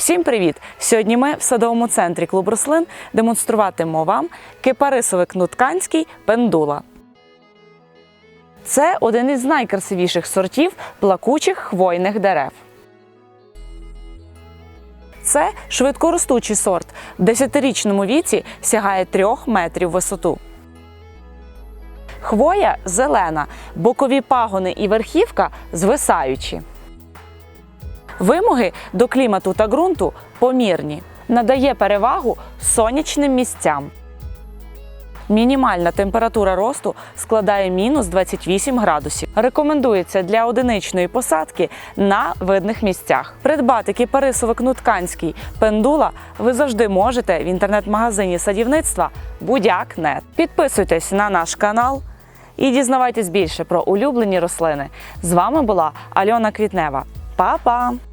Всім привіт! Сьогодні ми в садовому центрі клуб рослин демонструватимемо вам кипарисовик нутканський пендула. Це один із найкрасивіших сортів плакучих хвойних дерев. Це швидкоростучий сорт. В 10-річному віці сягає 3 метрів висоту. Хвоя зелена, бокові пагони і верхівка звисаючі. Вимоги до клімату та ґрунту помірні. Надає перевагу сонячним місцям. Мінімальна температура росту складає мінус 28 градусів. Рекомендується для одиничної посадки на видних місцях. Придбати кіпарисовик нутканський пендула ви завжди можете в інтернет-магазині садівництва Будяк.нет. Підписуйтесь на наш канал і дізнавайтесь більше про улюблені рослини. З вами була Альона Квітнева. Па-па!